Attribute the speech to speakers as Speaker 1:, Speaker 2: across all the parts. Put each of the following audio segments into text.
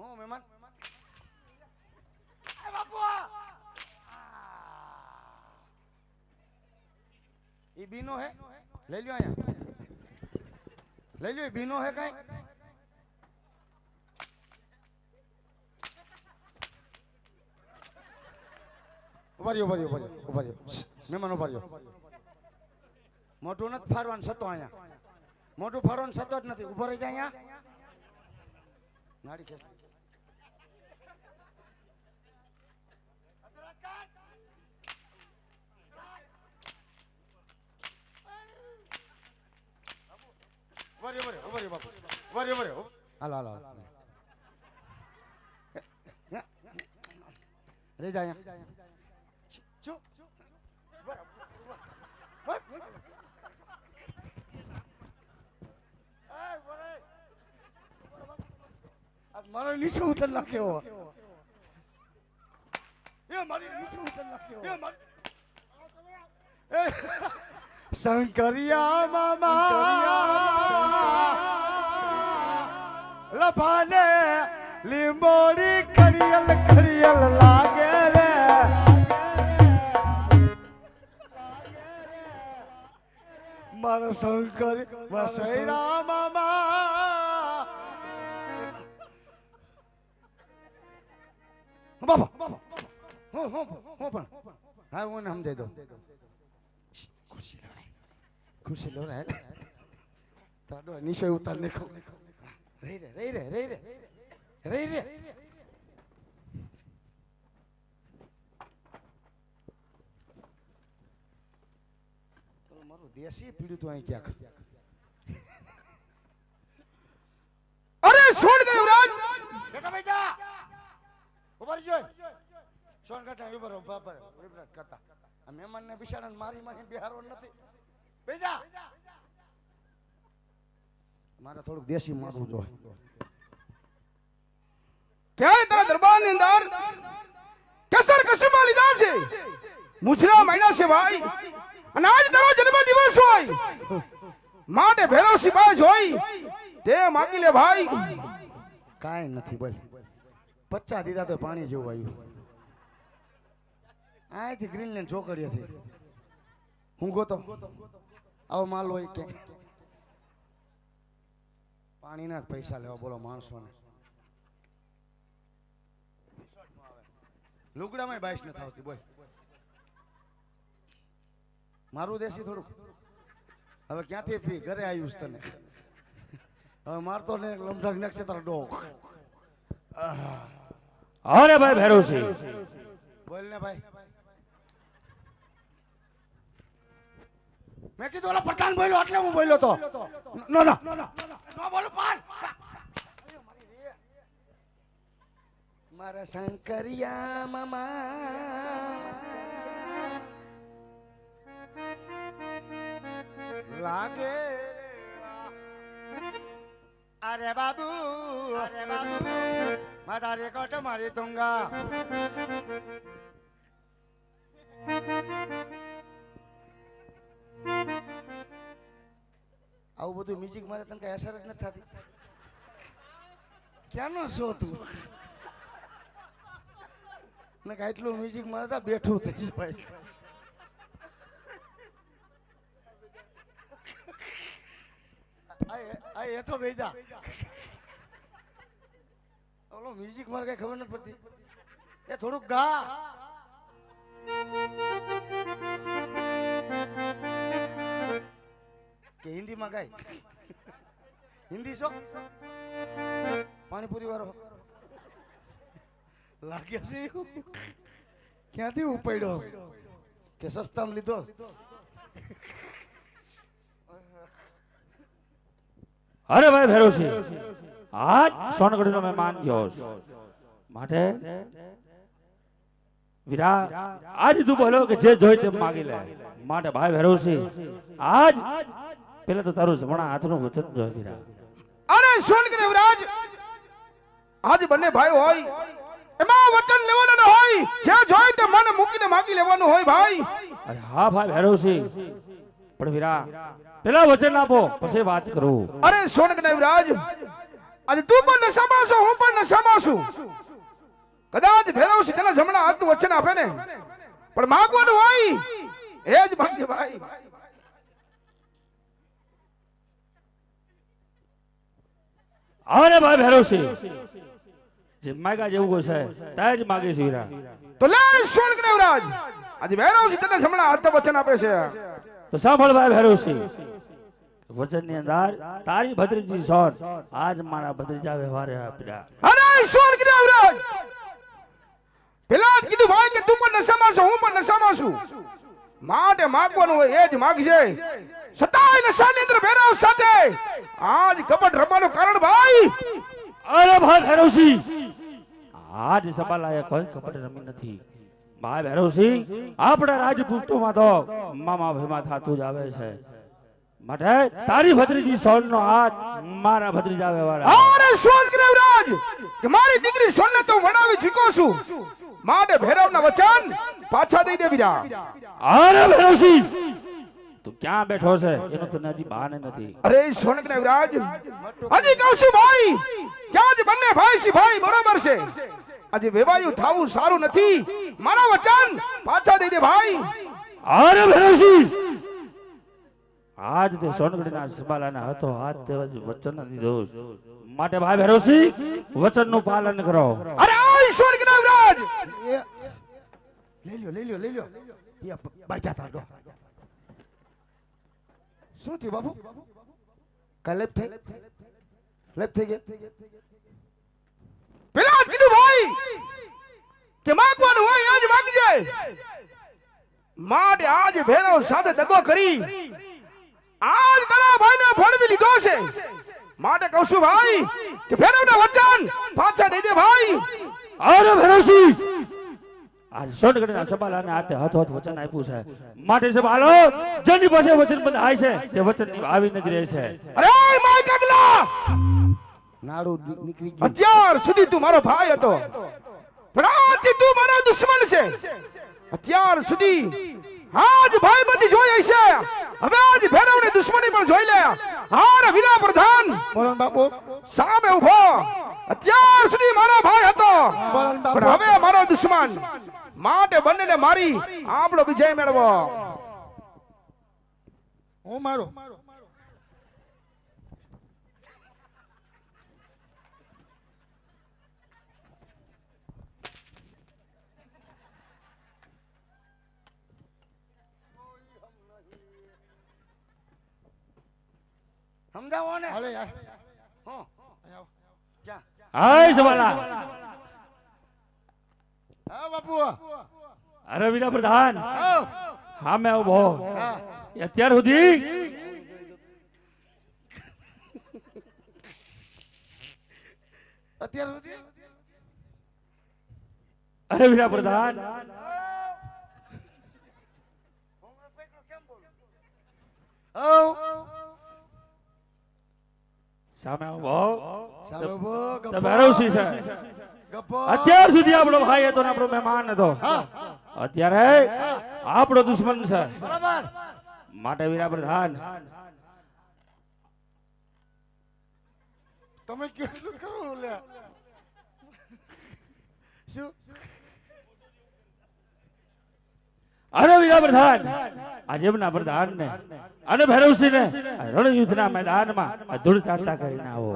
Speaker 1: હું મહેમાન બાપુ એ બીનો હે લઈ લ્યો અહીંયા લઈ લ્યો બીનો હે કઈ ઊભા રહ્યો ઊભા રહ્યો ઊભા રહ્યો ઊભા રહ્યો મહેમાન ઊભા રહ્યો મોટું નથી ફાડવાનું સતો અહીંયા મોટું ફાડવાનું સતો જ નથી ઊભો રહી જાય અહીંયા નાડી ખેંચ ઊભા રહ્યો, ઊભા રહ્યો, ઊભા રહ્યો બાપુ. ઊભા રહ્યો. હાલો હાલો હાલો. રહી જા અહીંયા. ચૂપ આ મારો નીચે ઉતર નાખ્યો એ મારી નીચે ઉતર નાખ્યો એ મારી શંકરિયા મામા. લભાને લીંબોડી ખરિયલ ખરિયલ લાગે રે. મારો શંકર વસૈરા મામા બાબા હું હું હું પણ. હા, હું સમજાઈ ખુશી લો ખુશી લો રે તાડો નીચે ઉતાર નાખો. રહી રે રહી રે રહી રે રહી રે તો મારું દેશી પીડ્યું તું અહીં ક્યાંક
Speaker 2: અરે છોડ દે યુવરાજ
Speaker 1: બેટા ભાઈ ઉભર જો જોઈ સોન કાટા ઊભા રહો બાપા વિભ્રત કરતા આ મહેમાનને બિચારાને મારી મારી બિહારો નથી બેજા મારે થોડુંક દેશી મારવું જો
Speaker 2: ક્યાંય તારા દરબારની અંદર કેસર કસુમા લીધા છે? મુછરા મહિના છે ભાઈ. અને આજ તારો જન્મ દિવસ હોય. માટે ભેરો સિપાહ જોઈ તે માગી લે ભાઈ.
Speaker 1: કાંઈ નથી બોલ. પચ્ચા દીધા તો પાણી જેવું આવ્યું. અહીંથી ગ્રીનલેન્ડ ચોકડીએથી. હું ગોતો. આવો માલ હોય કે પાણીના જ પૈસા લેવા બોલો માણસોને. લુગડામાં બાઈસ નથી આવતી બોલ. મારું દેશી થોડુંક. હવે ક્યાંથી પી ઘરે આવ્યું તને. હવે મારતો ને લમઢક નાખશે તારો ડોક.
Speaker 3: અરે ભાઈ ભેરોસી.
Speaker 1: બોલ ને ભાઈ. મેં કીધું ઓલો પઠાણ બોલ્યો, એટલે હું બોલ્યો તો. નો નો નો. બોલો પાન મારા શંકરિયા મામા લાગે અરે બાબુ અરે બાબુ મારી તુંગા. આવું બધું મ્યુઝિક મારે તને કઈ અસર જ નથી થતી. ક્યાંનો શો તું? ને એટલું મ્યુઝિક મારે તો બેઠું થઈ એ- આ એ તો ભેજા ઓલો મ્યુઝિક મારે કઈ ખબર નથી પડતી. એ થોડુંક ગા. હિન્દીમાં ગાય? હિન્દી છો પાણીપુરી વાળો. લાગ્યા છે ક્યાંથી ઉપાડ્યો? કે સસ્તામાં લીધો?
Speaker 3: અરે ભાઈ ભેરોસી આજ સોનગઢ નો મહેમાન ગયો છે. માટે વીરા આજ તું બોલો કે જે જોઈ તે માગી લે. માટે ભાઈ ભેરોસી આજ પેલા તો તારું જમણા હાથનું વચન વીરા
Speaker 2: અરે સુન કે આજ બંને ભાઈ હોય એમાં વચન લેવાનું હોય. જે જોઈ તે મને મૂકીને માગી લેવાનું હોય ભાઈ.
Speaker 3: અરે હા ભાઈ ભેરોસી પણ વીરા પેલા વચન આપો પછી વાત કરું.
Speaker 2: અરે સોન કે આજે તું પણ નશામાં છો હું પણ નશામાં છું. કદાચ ભેરવસી તને જમણા હાથનું વચન આપે ને. પણ માગવાનું હોય એ જ ભાગ્ય ભાઈ.
Speaker 3: અરે ભાઈ ભેરોસી જે માગા જેવું છે ત્યાં જ માગે છે વીરા
Speaker 2: તો લે સોળ ગ્રેવરાજ આજે ભેરવસી તને જમણા હાથનું વચન આપે છે.
Speaker 3: તો સાંભળ ભાઈ ભેરોસી વચનની અંદર તારી ભત્રીજી સોન આજ મારા ભત્રીજા વ્યવહારે આપ્યા
Speaker 2: અરે સોળ ગ્રેવરાજ પેલા કીધું ભાઈ કે તું પણ નશામાં છો હું પણ નશામાં છું. માટે માગવાનું હોય એ જ માગજે. સતાય નશાની અંદર ભેરવ સાથે. આજ કપટ રમવાનું કારણ ભાઈ.
Speaker 3: અરે ભાઈ ભેરવસી આજ સબાલાએ કોઈ કપટ રમી નથી. ભાઈ ભેરવસી આપણા રાજપૂતોમાં તો મામા ભેમા થાતું જ આવે છે. માટે તારી ભત્રીજી સોન નો હાથ મારા ભત્રીજા વ્યવહારે
Speaker 2: અરે ગ્રેવરાજ કે મારી દીકરી સોનને તો વડાવી ચૂક્યો છું. માટે ભેરવના વચન પાછા દઈ દે વીરા
Speaker 3: અરે ભેરોસી તું ક્યાં બેઠો છે એનો તને હજી બહાને નથી
Speaker 2: અરે સોનક ગ્રેવરાજ હજી કહું છું ભાઈ ક્યાં જ બંને ભાઈ સી ભાઈ બરોબર છે આજે વેવાયું થાવું સારું નથી મારા વચન પાછા દઈ દે ભાઈ
Speaker 3: અરે ભેરોસી આજ તે સોનગઢના સબાલાના હતો હાથ તે વચન દીધો માટે ભાઈ ભેરોસી વચનનું પાલન કરો
Speaker 2: અરે
Speaker 1: એ લઈ લ્યો લઈ લ્યો લઈ લ્યો એ બાજા તાડો શું થયું બાપુ કલેપ લેપ થઈ લેપ થઈ ગયા
Speaker 2: પેલા જ કીધું ભાઈ કે માગવાનું હોય આજ માગજે માટે આજ ભેરવ સાથે દગો કરી આજ તારા ભાઈને ફળવી લીધો છે માટે કહું છું ભાઈ કે ભેરવના વચન પાછા દઈ દે ભાઈ
Speaker 3: અરે ભેરોસી આજ સોનગઢના સબાલાને હાથે હાથ હાથ વચન આપ્યું છે. માટે સબાલો જેની પાસે વચન બંધાય છે તે વચન આવી જ રહે છે.
Speaker 2: અરે માય કગલા
Speaker 1: નાડું નીકળી ગયું.
Speaker 2: અત્યાર સુધી તું મારો ભાઈ હતો. પણ આજથી તું મારો દુશ્મન છે. અત્યાર સુધી આજ ભાઈ બધી જોઈ છે. હવે આજ ભેરવની દુશ્મની પણ જોઈ લે. હાર વિના પ્રધાન
Speaker 1: બોલન બાપુ.
Speaker 2: સામે ઊભો અત્યાર સુધી મારો ભાઈ હતો. પણ હવે મારો દુશ્મન. માટે બંનેને મારી આપણો વિજય મેળવો.
Speaker 1: હું મારો? સમજાવો ને? હાલે યાર હો. જા.
Speaker 3: હાય સવાલા
Speaker 1: હા બાપુ
Speaker 3: અરે વીરા પ્રધાન
Speaker 1: હા
Speaker 3: મેં ઊભો અત્યાર સુધી?
Speaker 1: અત્યાર સુધી?
Speaker 3: અરે વીરા પ્રધાન
Speaker 1: આવ.
Speaker 3: સામે આવો. છે અત્યાર સુધી આપણો ભાઈ હતો આપણો મહેમાન હતો. અત્યારે આપણો દુશ્મન છે. માટે વીરા પ્રધાન
Speaker 1: તમે કેટલું કરો શું?
Speaker 3: અને પ્રધાન આજેબના પ્રધાન ને અને ભૈરવસિંહ ને રણયુદ્ધ ના મેદાનમાં ધૂળ ચાટતા કરીને આવો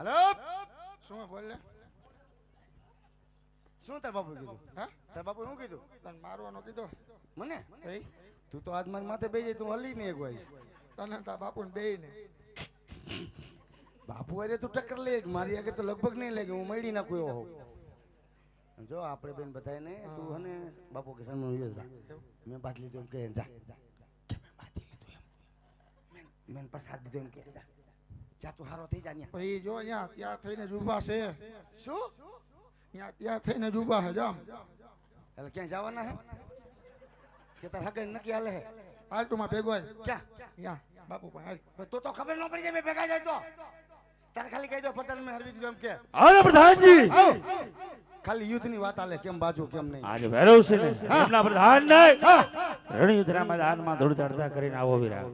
Speaker 1: હેલો શું બોલ શું તાર બાપુ કીધું હા તાર બાપુ શું કીધું તને મારવાનો કીધો મને તું તો આજ મારી માથે બેસી તું હલી નહીં એક તને તાર બાપુ ને બે ને બાપુ અરે તું ટક્કર લે મારી આગળ તો લગભગ નહીં લાગે હું મળી નાખું એવો હોઉં. જો આપણે બેન બધાય ને તું હને બાપુ કે સામે ઊભી મેં બાદ લીધું એમ કે જા. મેં મેં મેં પ્રસાદ દીધો એમ કે જા. તું હારો થઈ જા
Speaker 4: ભાઈ જો અહીંયા ત્યાં થઈને જુબા છે.
Speaker 1: શું?
Speaker 4: ત્યાં ત્યાં થઈને જુબા છે જામ.
Speaker 1: એટલે ક્યાં જવાના હે? કે તાર હગે નક્કી હાલે હે?
Speaker 4: પાલટુમાં ભેગો હોય
Speaker 1: ક્યાં?
Speaker 4: અહીંયા બાપુ પણ હાલ.
Speaker 1: તો તો તો ખબર ન પડી જાય મેં ભેગા જાય તો. તારે ખાલી કહી દો પટેલ મેં હરવી દીધું એમ કે.
Speaker 3: અરે પ્રધાનજી.
Speaker 1: ખાલી યુદ્ધ યુદ્ધની વાત આલે કેમ બાજુ કેમ નહીં.
Speaker 3: આજે ભૈરવસિંહ ને. એમના પ્રધાન ને રણયુદ્ધના મેદાનમાં ધૂળ ચડતા કરીને આવો વીરા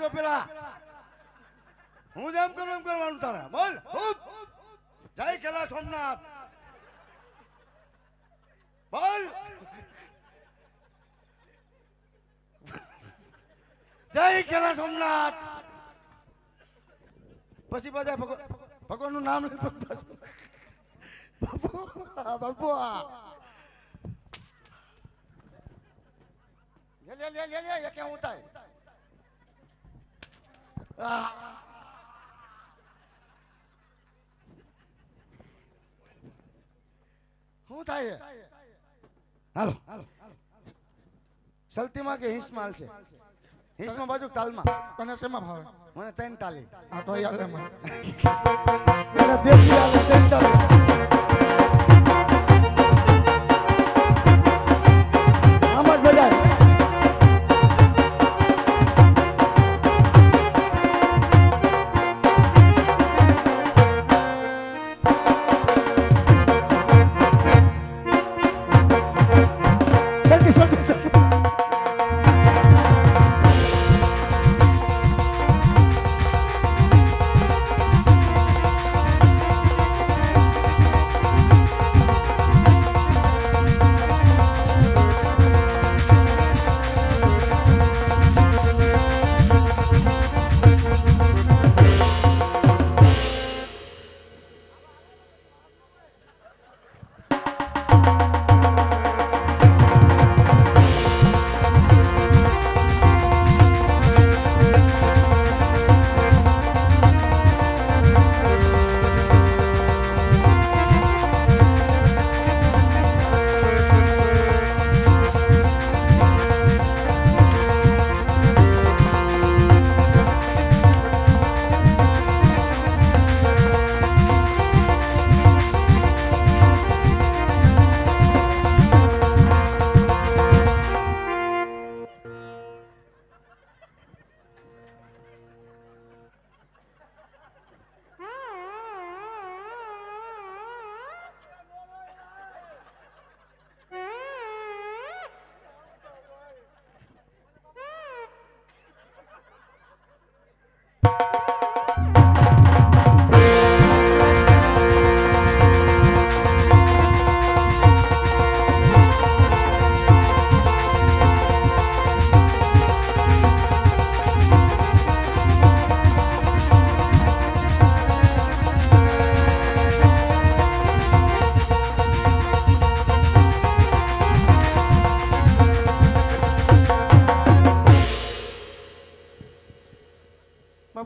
Speaker 1: જો પેલા. હું જેમ કરું એમ કરવાનું તારે. બોલ. જય કેલા સોમનાથ. બોલ. જય કેલા સોમનાથ. પછી બધા ભગવાનનું નામ બાપુ લે લે લે લે કે હું થાય શું થાય હાલો હાલો. સલતીમાં કે હિંસમાં છે હિંસમાં બાજુ તાલમાં.
Speaker 4: તને શેમાં ભાવે?
Speaker 1: મને ત્રણ તાલી.
Speaker 4: આ તો યાર
Speaker 1: મને દેશી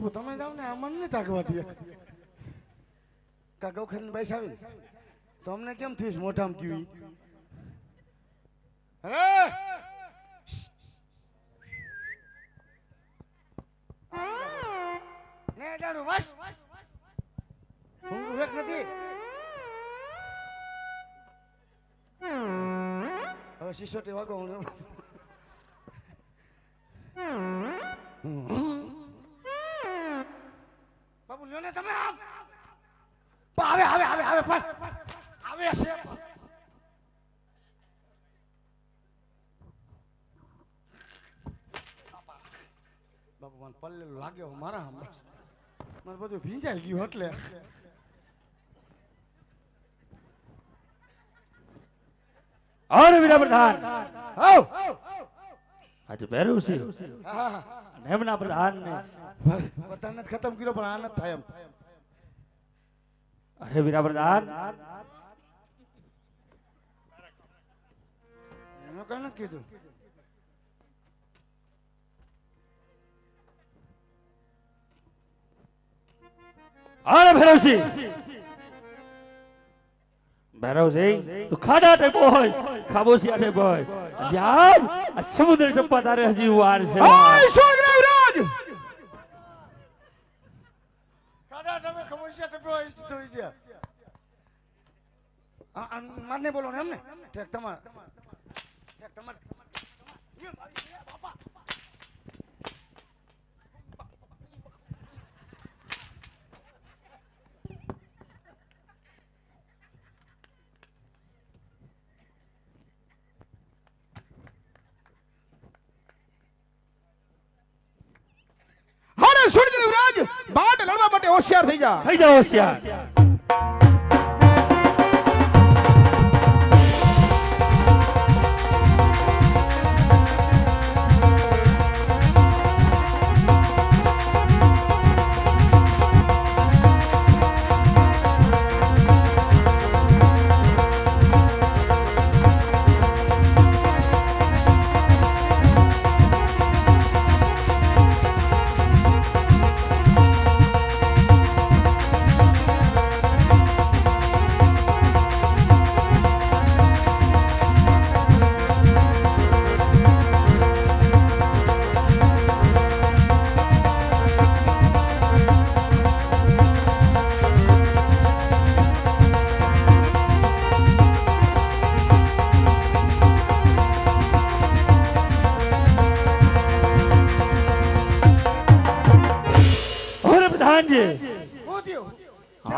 Speaker 1: બાપુ, તમે જાઓ ને અમને નહીં તાકવા દે કાકા ખાઈને બેસાવી તો અમને કેમ થયું મોટામાં ક્યું ઈ? ને બસ. હું વેક નથી. હવે સિસોટી વાગો હું બાબુ લ્યો ને તમે આમ આવે આવે આવે આવે પણ આવે છે. બાબુ મને પલ્લેલું લાગે મારા હમણાં. મને બધું ભીંજાઈ ગયું એટલે.
Speaker 3: વીરા પ્રધાન
Speaker 1: આવ
Speaker 3: આજે પહેર્યું છે. અને એમના પ્રધાન ને
Speaker 1: જ ખતમ કર્યો પણ આનંદ થાય એમ.
Speaker 3: અરે વીરા પ્રધાન
Speaker 1: એનું કઈ નથી કીધું.
Speaker 3: અરે ભૈરવસિંહ ભૈરવસિંહ તું ખાડા તે પહોંચ ખાબોશિયા તે પહોંચ યાર, આ સમુદ્ર ટપ્પા તારે હજી વાર છે.
Speaker 2: ઓય, સોગરાવ રાજ!
Speaker 1: ખાડા તમે ખમોશિયા ટપ્યો હોય તો આ મારને બોલો ને એમને? ઠેક, તમાર. ઠેક, તમાર.
Speaker 2: બાટ લડવા માટે હોશિયાર થઈ જા.
Speaker 3: થઈ જા હોશિયાર.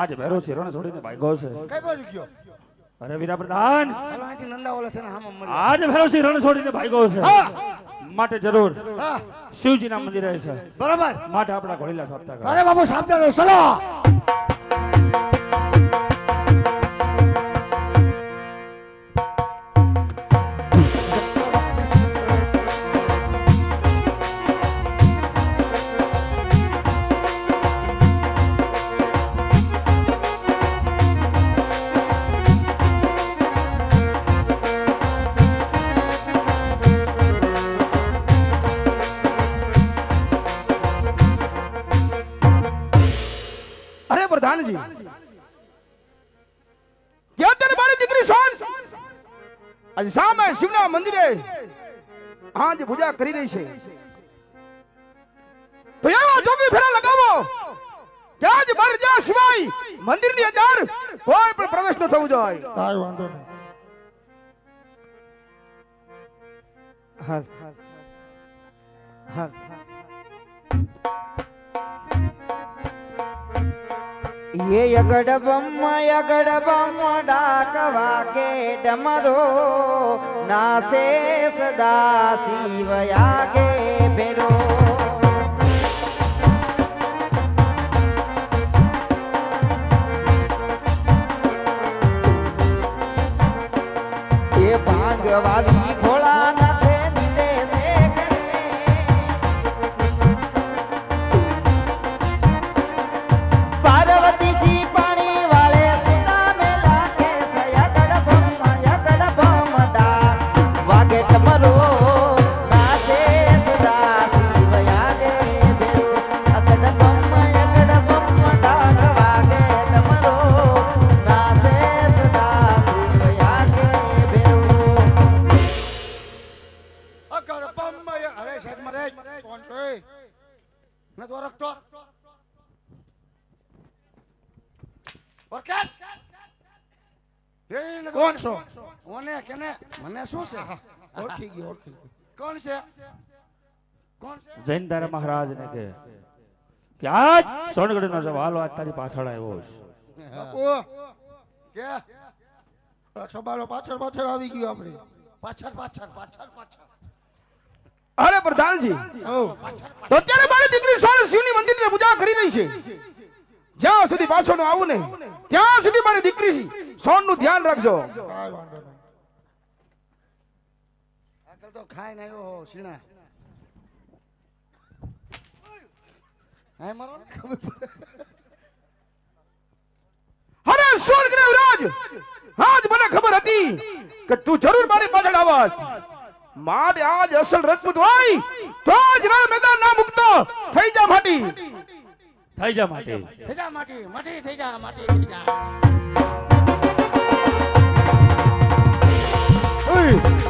Speaker 3: આજ ભેરો છે રણ છોડીને ભાગ્યો છે.
Speaker 5: કઈ બાજુ ગયો?
Speaker 3: અરે વીરા પ્રધાન આજ ભેરો છે રણ છોડીને ભાગ્યો છે. માટે જરૂર શિવજીના મંદિરે છે.
Speaker 5: બરાબર.
Speaker 3: માટે આપણા ઘોડીલા સાપતા
Speaker 5: અરે બાબુ સાપતા ચલો.
Speaker 2: મંદિરે આજ પૂજા કરી રહી છે. તો એવા જોગી ફેરા લગાવો. કે આજ બાર જ્યાં સિવાય મંદિરની અંદર કોઈ પણ પ્રવેશ ન થવું જોઈએ.
Speaker 4: કાઈ વાંધો નહીં.
Speaker 5: હા હા
Speaker 6: ये ये यगड बम्म यगड ఏ ఎగడబమ్మ
Speaker 5: ఎగడబమ్మ డాకవాకే డమరో నాసే సదా
Speaker 4: శివయాగే బెరో એ
Speaker 5: ભાંગવાવી ભોળા શું છે?
Speaker 4: ઓળખી ગયો ઓળખી ગયો.
Speaker 5: કોણ છે? કોણ છે?
Speaker 3: જૈન ધારા મહારાજ ને કે કે આજ સોનગઢનો સવાલ આજ તારી પાછળ આવ્યો છે
Speaker 4: બાપુ
Speaker 5: કે?
Speaker 4: છબાલો પાછળ પાછળ આવી ગયો આપણે.
Speaker 5: પાછળ પાછળ પાછળ પાછળ.
Speaker 2: અરે પ્રધાનજી તો અત્યારે મારી દીકરી સોળ શિવની મંદિરની પૂજા કરી રહી છે. જ્યાં સુધી પાછો નું આવું નહીં ત્યાં સુધી મારી દીકરી સોનનું ધ્યાન રાખજો
Speaker 4: કાંઈ વાંધો નહીં
Speaker 5: આગળ તો ખાઈને આવ્યો સીણા હા મારો? ને ખબર
Speaker 2: અરે સ્વર્ગદેવ રાજ! આજ મને ખબર હતી કે તું જરૂર મારી પાછળ આવત મારે આજ અસલ રજપૂત હોય તો જ રણ મેદાન ના મુકતો થઈ જા માટી.
Speaker 3: થઈ જા માટે.
Speaker 5: થઈ જા માટી. માટી. થઈ જા માટી થઈ જા.
Speaker 2: ઉઈ.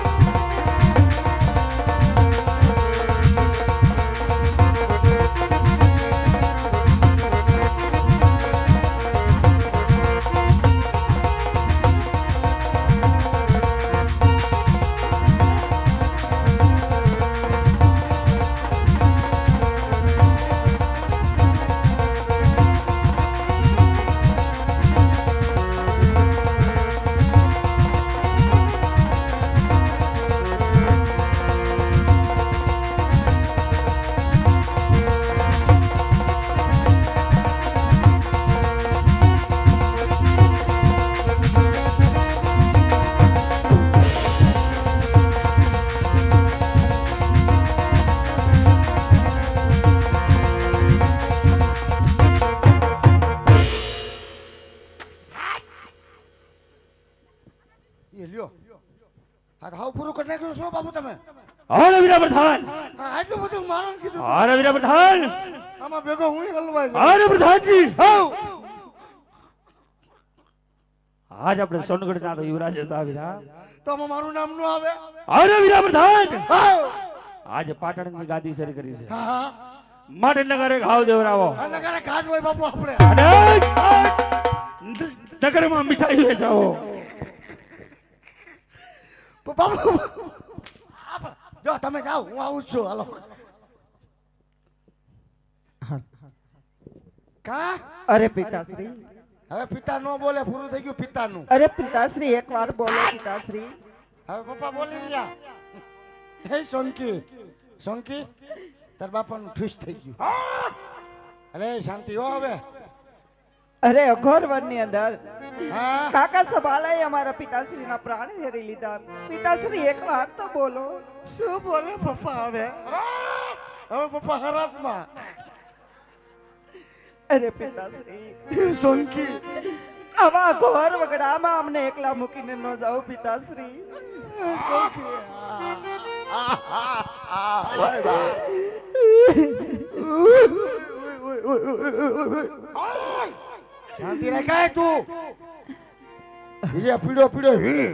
Speaker 3: પ્રધાનજી
Speaker 1: હાવ.
Speaker 3: આજ આપણે સોનગઢ ના તો યુવરાજ હતા વીરા
Speaker 1: તો મારું નામનું આવે?
Speaker 3: અરે વીરા પ્રધાન
Speaker 1: આજ
Speaker 3: આજે પાટણની ગાદી સર કરી છે. માટે નગરે ઘાવ દેવરાવો.
Speaker 1: નગરે કાચ હોય બાપુ આપણે.
Speaker 3: અને નગરમાં મીઠાઈ વેચાવો.
Speaker 1: બાપુ જો તમે જાઓ હું આવું છું. હાલો. કા?
Speaker 5: અરે પિતાશ્રી.
Speaker 1: હવે પિતા નો બોલે પૂરું થઈ ગયું પિતાનું.
Speaker 5: અરે પિતાશ્રી એકવાર બોલો પિતાશ્રી.
Speaker 1: હવે પપ્પા બોલી ગયા હે સોનકી સોનકી તાર બાપાનું ઠીસ થઈ ગયું. અરે શાંતિ હો હવે.
Speaker 5: અરે અઘોર વનની અંદર.
Speaker 1: હા?
Speaker 5: કાકા સભાલાએ અમારા પિતાશ્રીના પ્રાણ હેરી લીધા. પિતાશ્રી એકવાર તો બોલો.
Speaker 1: શું બોલે પપ્પા હવે? હવે પપ્પા હરાતમાં.
Speaker 5: અરે પિતાશ્રી.
Speaker 1: સોનકી.
Speaker 5: આવા ઘોર વગડામાં અમને એકલા મૂકીને ન જાઓ પિતાશ્રી.
Speaker 1: શાંતિ રાખાય તું. પીડો પીડો હી